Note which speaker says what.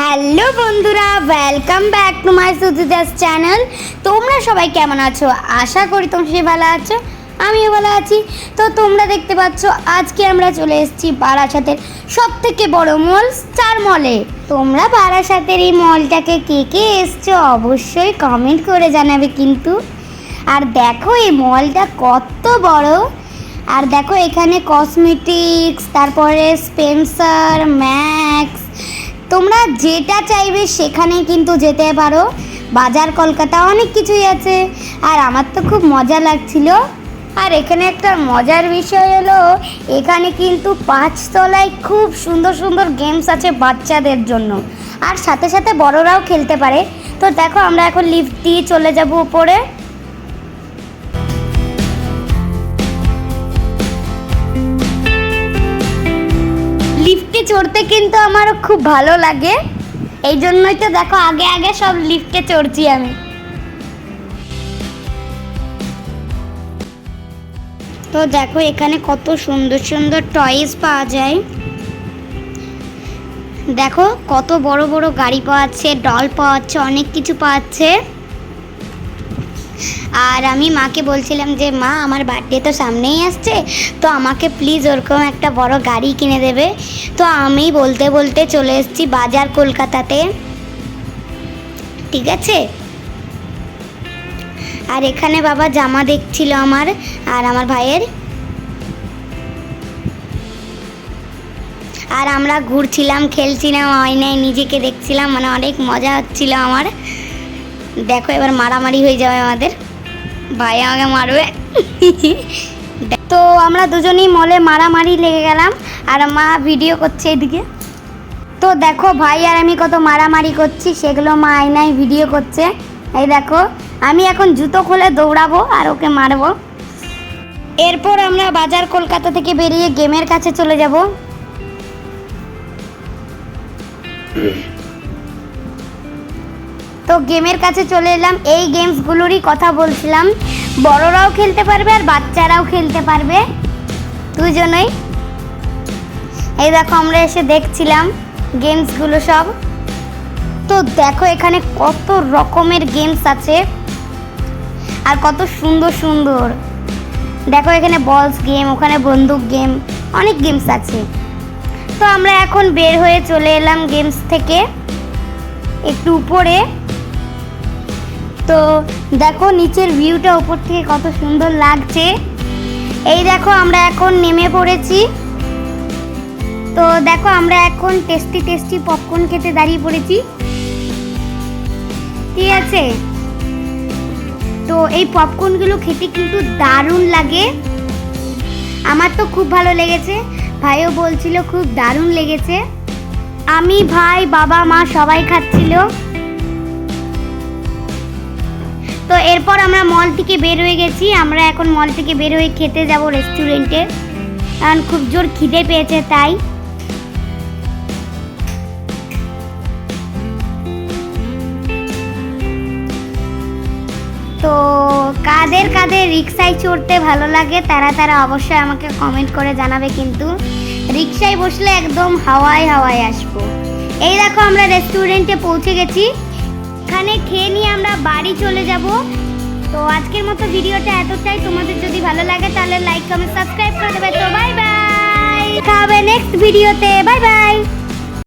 Speaker 1: Hello বন্ধুরা welcome back to my সুদিদাস channel তোমরা সবাই কেমন আছো? আশা করি তোমরা সে ভালো আছো, আমিও ভালো আছি। তো তোমরা দেখতে পাচ্ছ, আজকে আমরা চলে এসেছি বারাসাতের সব থেকে বড় মল স্টার মলে তোমরা বারাসাতের এই মলটাকে কে কে এসছো অবশ্যই কমেন্ট করে জানাবে কিন্তু। আর দেখো এই মলটা কত বড়। আর দেখো এখানে কসমেটিক্স তারপরে স্পেন্সার ম্যাক্স তোমরা যেটা চাইবে সেখানে কিন্তু যেতে পারো। বাজার, কলকাতা অনেক কিছুই আছে। আর আমার তো খুব মজা লাগছিল। আর এখানে একটা মজার বিষয় হলো, এখানে কিন্তু পাঁচতলায় খুব সুন্দর সুন্দর গেমস আছে বাচ্চাদের জন্য। আর সাথে সাথে বড়রাও খেলতে পারে। তো দেখো আমরা এখন লিফট দিয়ে চলে যাব উপরে। চড়তে কিন্তু আমার খুব ভালো লাগে। এই জন্যই তো দেখো, আগে আগে সব লিফটে চড়ছি আমি। তো দেখো, এখানে কত সুন্দর সুন্দর টয়েস পাওয়া যায়। দেখো, কত বড় বড় গাড়ি পাওয়া যাচ্ছে ডল পাওয়া যাচ্ছে, অনেক কিছু পাওয়া যাচ্ছে। আর আমি মাকে বলছিলাম যে, মা, আমার বার্থডে তো সামনেই আসছে, তো আমাকে প্লিজ ওরকম একটা বড় গাড়ি কিনে দেবে। তো আমি বলতে বলতে চলে এসেছি বাজার কলকাতাতে। ঠিক আছে? আর এখানে বাবা জামা দেখছিল আমার, আর আমার ভাইয়ের। আর আমরা ঘুরছিলাম, খেলছিলাম আয়নায় নিজেকে দেখছিলাম মানে অনেক মজা হচ্ছিল আমার। দেখো, এবার মারামারি হয়ে যাবে আমাদের। ভাই আমাকে মারবে। তো আমরা দুজনেই মলে মারামারি লেগে গেলাম, আর মা ভিডিও করছে এদিকে। তো দেখো, ভাই আর আমি কত মারামারি করছি, সেগুলো মা আয়নায় ভিডিও করছে। এই দেখো, আমি এখন জুতো খুলে দৌড়াবো আর ওকে মারবো। এরপর আমরা বাজার কলকাতা থেকে বেরিয়ে গেমের কাছে চলে যাব। তো গেমের কাছে চলে এলাম। এই গেমসগুলোরই কথা বলছিলাম। বড়রাও খেলতে পারবে আর বাচ্চারাও খেলতে পারবে। দুজনেই। এই দেখো, আমরা এসে দেখছিলাম গেমসগুলো সব। তো দেখো, এখানে কত রকমের গেমস আছে। আর কত সুন্দর সুন্দর। দেখো, এখানে বলস গেম, ওখানে বন্দুক গেম, অনেক গেমস আছে। তো আমরা এখন বের হয়ে চলে এলাম গেমস থেকে। একটু উপরে। তো দেখো নিচের ভিউটা উপর থেকে কত সুন্দর লাগছে। এই দেখো আমরা এখন নেমে পড়েছি। তো দেখো আমরা এখন টেস্টি টেস্টি পপকর্ন খেতে দাঁড়িয়ে পড়েছি। ঠিক আছে? তো এই পপকর্নগুলো খেতে কিন্তু দারুণ লাগে। আমার তো খুব ভালো লেগেছে। ভাইও বলছিল খুব দারুণ লেগেছে। আমি, ভাই, বাবা, মা সবাই খাচ্ছিল। তো এরপর আমরা মল থেকে বের হয়ে গেছি। আমরা এখন মল থেকে বের হয়ে খেতে যাব রেস্টুরেন্টে কারণ খুব জোর খিদে পেয়েছে তাই। তো কাদের কাদের রিক্সায় চড়তে ভালো লাগে, তারা তারা অবশ্যই আমাকে কমেন্ট করে জানাবে কিন্তু। রিক্সায় বসলে একদম হাওয়ায় হাওয়ায় আসব। এই দেখো আমরা রেস্টুরেন্টে পৌঁছে গেছি। এখানে খেয়ে নিয়ে আমরা বাড়ি চলে যাব। তো আজকের মতো ভিডিওটা এতটাই। তোমাদের যদি ভালো লাগে তাহলে লাইক কমেন্ট সাবস্ক্রাইব করে দেবে। তো বাই বাই নেক্সট ভিডিওতে বাই বাই